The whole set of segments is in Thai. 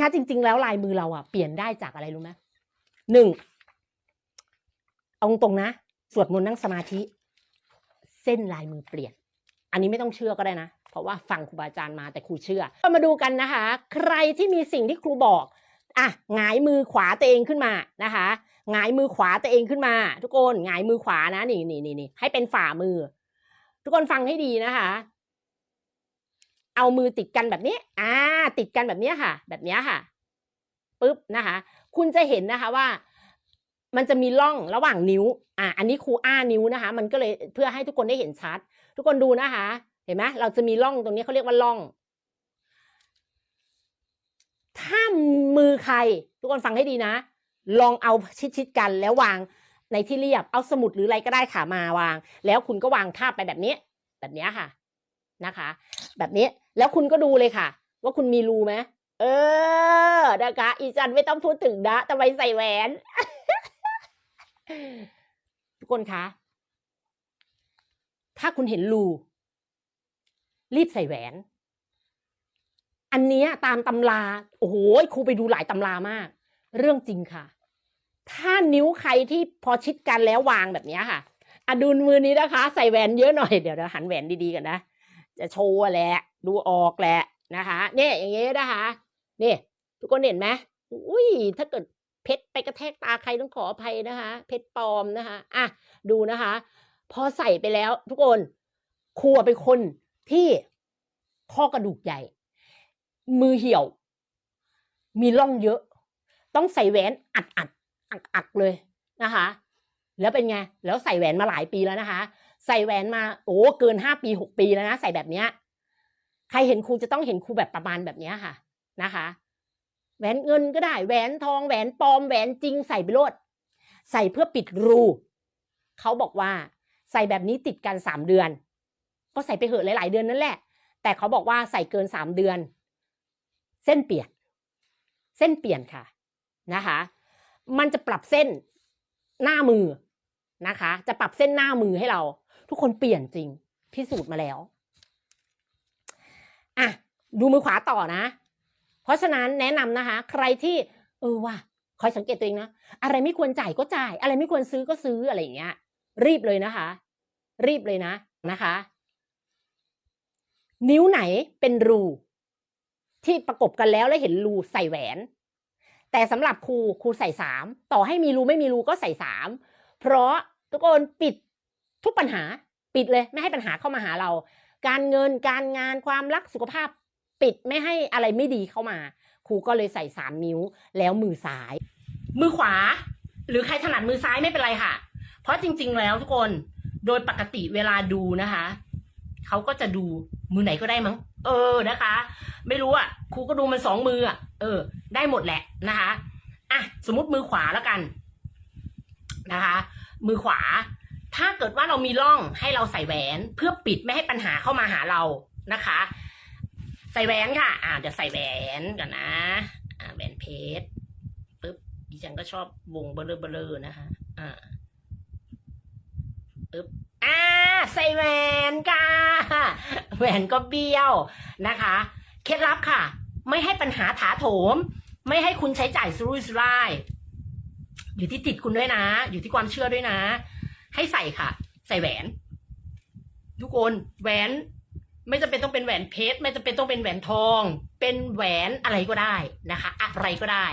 คะจริง ๆ แล้วลายมือเราอะเปลี่ยนได้จากอะไรรู้ไหมหนึ่งเอาตรงนะสวดมนต์นั่งสมาธิ เส้นลายมือเปลี่ยน อันนี้ไม่ต้องเชื่อก็ได้นะ เพราะว่าฟังครูบาอาจารย์มาแต่ครูเชื่อก็มาดูกันนะคะ ใครที่มีสิ่งที่ครูบอกอะหงายมือขวาตัวเองขึ้นมานะคะหงายมือขวาตัวเองขึ้นมา ทุกคนหงายมือขวานะนี่นี่นี่ให้เป็นฝ่ามือ ทุกคนฟังให้ดีนะคะ เอามือติดกันแบบนี้ อ่า ติดกันแบบนี้ค่ะ แบบนี้ค่ะปุ๊บนะคะ คุณจะเห็นนะคะว่า มันจะมีร่องระหว่างนิ้ว อ่า อันนี้ครูอ้านิ้วนะคะ มันก็เลยเพื่อให้ทุกคนได้เห็นชัด ทุกคนดูนะคะ เห็นไหมเราจะมีร่องตรงนี้เขาเรียกว่าร่อง ถ้ามือใคร ทุกคนฟังให้ดีนะ ลองเอาชิดๆกันแล้ววางในที่เรียบ เอาสมุดหรืออะไรก็ได้ค่ะมาวาง แล้วคุณก็วางทาบไปแบบนี้ แบบนี้ค่ะ นะคะ แบบนี้แล้วคุณก็ดูเลยค่ะ ว่าคุณมีรูไหมเออนะคะอีจันไม่ต้องพูดถึงนะทำไมใส่แหวน ทุกคนคะ ถ้าคุณเห็นรู รีบใส่แหวน อันนี้ตามตำรา โอ้โหครูไปดูหลายตำรามาก เรื่องจริงค่ะ ถ้านิ้วใครที่พอชิดกันแล้ววางแบบนี้ค่ะอะดูมือนี้นะคะ ใส่แหวนเยอะหน่อย เดี๋ยวเราหันแหวนดีๆกันนะ จะโชว์แหละ ดูออกแหละนะคะเนี่ยอย่างเงี้ยนะคะนี่ทุกคนเห็นไหมอุ้ยถ้าเกิดเพชรไปกระแทกตาใครต้องขออภัยนะคะ เพชรปลอมนะคะอะดูนะคะ พอใส่ไปแล้ว ทุกคนครูเป็นคนที่ข้อกระดูกใหญ่ มือเหี่ยว มีร่องเยอะ ต้องใส่แหวนอัดอัดอักอักเลยนะคะ แล้วเป็นไง แล้วใส่แหวนมาหลายปีแล้วนะคะ ใส่แหวนมาโอ้เกินห้าปีหกปีแล้วนะ ใส่แบบเนี้ย ใครเห็นครูจะต้องเห็นครูแบบประมาณแบบเนี้ยค่ะนะคะ แหวนเงินก็ได้แหวนทองแหวนปลอมแหวนจริงใส่ไปโลดใส่เพื่อปิดรูเขาบอกว่าใส่แบบนี้ติดกันสามเดือน ก็ใส่ไปเหอะหลาย ๆ เดือนนั่นแหละ แต่เขาบอกว่าใส่เกินสามเดือน เส้นเปลี่ยน เส้นเปลี่ยนค่ะนะคะ มันจะปรับเส้นหน้ามือ นะคะ จะปรับเส้นหน้ามือให้เรา ทุกคนเปลี่ยนจริงพิสูจน์มาแล้วอะดูมือขวาต่อนะ เพราะฉะนั้นแนะนำนะคะ ใครที่เออว่ะคอยสังเกตตัวเองนะอะไรไม่ควรจ่ายก็จ่าย อะไรไม่ควรซื้อก็ซื้ออะไรอย่างเงี้ย รีบเลยนะคะ รีบเลยนะนะคะ นิ้วไหนเป็นรู ที่ประกบกันแล้วแล้วเห็นรูใส่แหวน แต่สำหรับครูครูใส่สามต่อให้มีรูไม่มีรูก็ใส่สาม เพราะทุกคนปิดทุกปัญหาปิดเลยไม่ให้ปัญหาเข้ามาหาเรา การเงินการงานความรักสุขภาพ ปิดไม่ให้อะไรไม่ดีเข้ามา ครูก็เลยใส่สามนิ้วแล้วมือซ้าย มือขวา หรือใครถนัดมือซ้ายไม่เป็นไรค่ะ เพราะจริง ๆ แล้วทุกคนโดยปกติเวลาดูนะคะเขาก็จะดูมือไหนก็ได้มั้งเออนะคะ ไม่รู้อะครูก็ดูมันสองมืออะเออ ได้หมดแหละนะคะอะสมมติมือขวาแล้วกัน นะคะ มือขวา ถ้าเกิดว่าเรามีร่องให้เราใส่แหวนเพื่อปิดไม่ให้ปัญหาเข้ามาหาเรานะคะ ใส่แหวนค่ะ อ่าเดี๋ยวใส่แหวนกันนะอ่าแหวนเพชรปึ๊บดิฉันก็ชอบวงเบลอเบลอนะคะอ่าปึ๊บอ่าใส่แหวนค่ะแหวนก็เบี้ยวนะคะ เคล็ดลับค่ะ ไม่ให้ปัญหาถาโถม ไม่ให้คุณใช้จ่ายสุรุ่ยสุร่าย อยู่ที่ติดคุณด้วยนะ อยู่ที่ความเชื่อด้วยนะ ให้ใส่ค่ะ ใส่แหวน ทุกคนแหวน ไม่จำเป็นต้องเป็นแหวนเพชรไม่จำเป็นต้องเป็นแหวนทอง เป็นแหวนอะไรก็ได้นะคะ อะไรก็ได้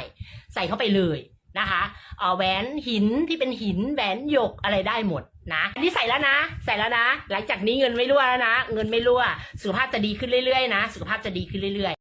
ใส่เข้าไปเลยนะคะแหวนหินที่เป็นหินแหวนหยกอะไรได้หมดนะนนี้ใส่แล้วนะ ใส่แล้วนะ หลังจากนี้เงินไม่รั่วแล้วนะ เงินไม่รั่ว สุขภาพจะดีขึ้นเรื่อยๆนะ สุขภาพจะดีขึ้นเรื่อยๆ